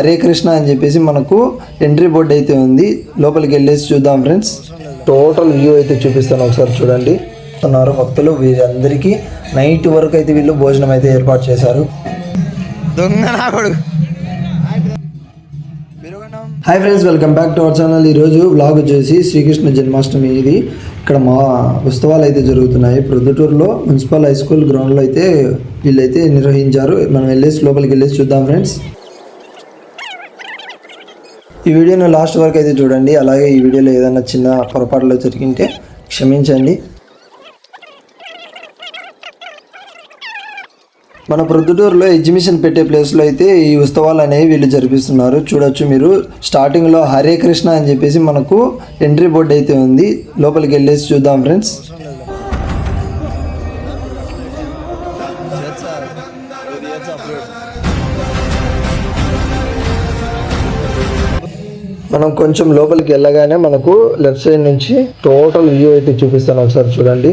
హరే కృష్ణ అని చెప్పేసి మనకు ఎంట్రీ బోర్డు అయితే ఉంది. లోపలికి వెళ్ళేసి చూద్దాం ఫ్రెండ్స్. టోటల్ వ్యూ అయితే చూపిస్తాను ఒకసారి చూడండి. ఉన్నారు భక్తులు వీరందరికీ నైట్ వరకు అయితే వీళ్ళు భోజనం అయితే ఏర్పాటు చేశారు. Hi friends welcome back to our channel ఈరోజు బ్లాగ్ వచ్చేసి శ్రీకృష్ణ జన్మాష్టమి ఇది. ఇక్కడ మా ఉత్సవాలు అయితే జరుగుతున్నాయి. ప్రొద్దుటూరులో మున్సిపల్ హై స్కూల్ గ్రౌండ్లో అయితే వీళ్ళైతే నిర్వహించారు. మనం వెళ్ళేసి లోపలికి వెళ్ళేసి చూద్దాం ఫ్రెండ్స్. ఈ వీడియోను లాస్ట్ వరకు అయితే చూడండి. అలాగే ఈ వీడియోలో ఏదైనా చిన్న పొరపాట్లు జరిగింటే క్షమించండి. మన ప్రొద్దుటూరులో ఎగ్జిబిషన్ పెట్టే ప్లేస్లో అయితే ఈ ఉత్సవాలు అనేవి వీళ్ళు జరిపిస్తున్నారు. చూడొచ్చు మీరు. స్టార్టింగ్లో హరే కృష్ణ అని చెప్పేసి మనకు ఎంట్రీ బోర్డు అయితే ఉంది. లోపలికి వెళ్ళేసి చూద్దాం ఫ్రెండ్స్. మనం కొంచెం లోపలికి వెళ్ళగానే మనకు లెఫ్ట్ సైడ్ నుంచి టోటల్ వ్యూ అయితే చూపిస్తాను ఒకసారి చూడండి.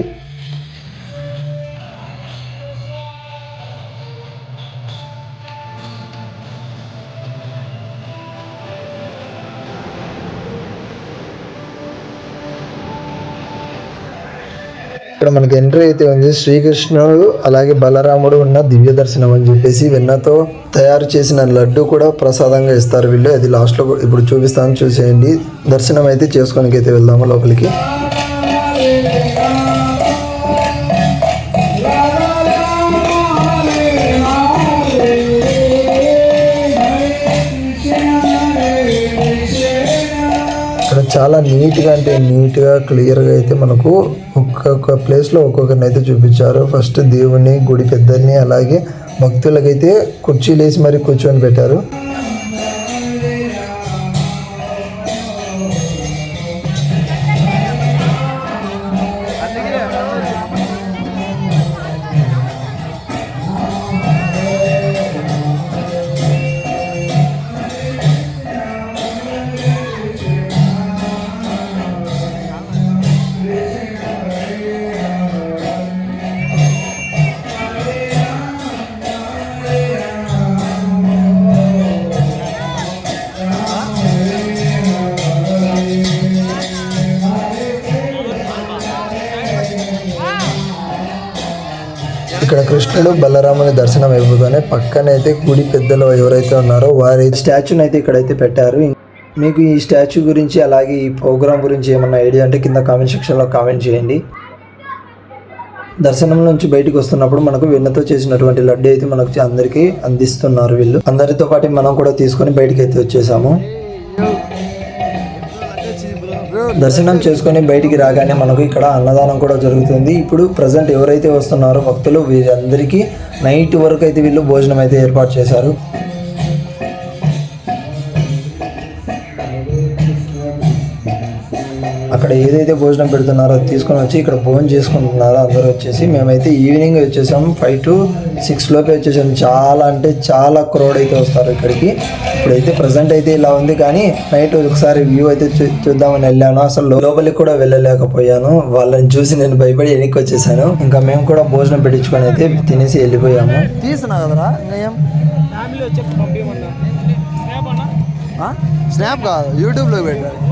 ఇక్కడ మనకి ఎంట్రీ అయితే ఉంది. శ్రీకృష్ణుడు అలాగే బలరాముడు ఉన్న దివ్య దర్శనం అని చెప్పేసి వెన్నతో తయారు చేసిన లడ్డు కూడా ప్రసాదంగా ఇస్తారు వీళ్ళు. అది లాస్ట్లో ఇప్పుడు చూపిస్తాను చూసేయండి. దర్శనం అయితే చేసుకోనికి అయితే వెళ్దాము లోపలికి. చాలా నీట్గా అంటే నీట్గా క్లియర్గా అయితే మనకు ఒక్కొక్క ప్లేస్లో ఒక్కొక్కరిని అయితే చూపించారు. ఫస్ట్ దేవుని గుడి పెద్దల్ని అలాగే భక్తులకైతే కుర్చీలు వేసి మరి కూర్చొని పెట్టారు. ఇక్కడ కృష్ణుడు బలరాముని దర్శనం అయిపోగానే పక్కనైతే గుడి పెద్దలు ఎవరైతే ఉన్నారో వారి స్టాచ్యూని అయితే ఇక్కడైతే పెట్టారు. మీకు ఈ స్టాచ్యూ గురించి అలాగే ఈ ప్రోగ్రామ్ గురించి ఏమన్నా ఐడియా అంటే కింద కామెంట్ సెక్షన్లో కామెంట్ చేయండి. దర్శనం నుంచి బయటకు వస్తున్నప్పుడు మనకు వెన్నతో చేసినటువంటి లడ్డు అయితే మనకు అందరికీ అందిస్తున్నారు వీళ్ళు. అందరితో పాటు మనం కూడా తీసుకొని బయటకు అయితే వచ్చేసాము. దర్శనం చేసుకొని బయటికి రాగానే మనకు ఇక్కడ అన్నదానం కూడా జరుగుతుంది. ఇప్పుడు ప్రజెంట్ ఎవరైతే వస్తున్నారో భక్తులు వీరందరికీ నైట్ వరకు అయితే వీళ్ళు భోజనం అయితే ఏర్పాటు చేశారు. అక్కడ ఏదైతే భోజనం పెడుతున్నారో అది తీసుకొని వచ్చి ఇక్కడ భోజనం చేసుకుంటున్నారో అందరూ వచ్చేసి మేమైతే ఈవినింగ్ వచ్చేసాం. ఫైవ్ టు సిక్స్ లోపే వచ్చేసాం. చాలా అంటే చాలా క్రౌడ్ అయితే వస్తారు ఇక్కడికి. ఇప్పుడైతే ప్రజెంట్ అయితే ఇలా ఉంది కానీ నైట్ ఒకసారి వ్యూ అయితే చూ- చూద్దామని వెళ్ళాను. అసలు లోపలికి కూడా వెళ్ళలేకపోయాను. వాళ్ళని చూసి నేను భయపడి వెనక్కి వచ్చేసాను. ఇంకా మేము కూడా భోజనం పెట్టించుకొని అయితే తినేసి వెళ్ళిపోయాము. తీసినా కదరా? ఇంకా ఏం? ఆ? స్నాప్ కాదు. యూట్యూబ్లో పెట్టారు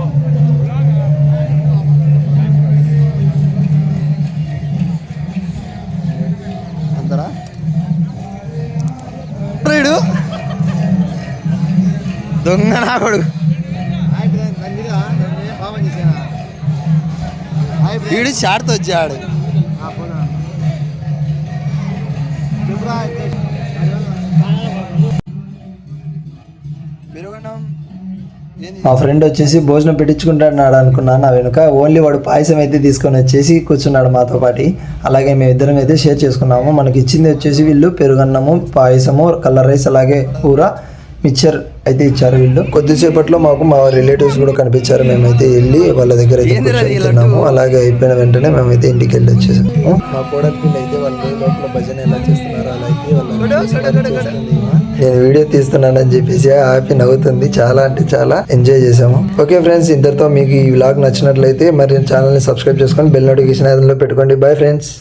దొంగ నా కొడుకు? వీడు షార్ట్తో వచ్చాడు. మా ఫ్రెండ్ వచ్చేసి భోజనం పెట్టించుకుంటున్నాడు అనుకున్నాను నా వెనుక ఓన్లీ వాడు పాయసం అయితే తీసుకొని వచ్చేసి కూర్చున్నాడు మాతో పాటి. అలాగే మేము ఇద్దరం అయితే షేర్ చేసుకున్నాము. మనకి ఇచ్చింది వచ్చేసి వీళ్ళు పెరుగన్నము పాయసము కలర్ రైస్ అలాగే కూర. మిక్చర్ అయితే ఇచ్చారు వీళ్ళు. కొద్దిసేపట్లో మాకు మా రిలేటివ్స్ కూడా కనిపించారు. మేమైతే వెళ్ళి వాళ్ళ దగ్గర తిన్నాము. అలాగే అయిపోయిన వెంటనే మేమైతే ఇంటికి వెళ్ళి వచ్చేసాము మా కోడలి పిల్ల అయితే వాళ్ళ లోపల భజన ఎలా చేస్తున్నారు నేను వీడియో తీస్తున్నానని చెప్పేసి హ్యాపీ నవ్వుతుంది. చాలా అంటే చాలా ఎంజాయ్ చేసాము ఓకే ఫ్రెండ్స్ ఇంతటితో మీకు ఈ వ్లాగ్ నచ్చినట్లయితే మరి ఛానల్ని సబ్స్క్రైబ్ చేసుకొని బెల్ నోటిఫికేషన్ ఐదంలో పెట్టుకోండి. Bye friends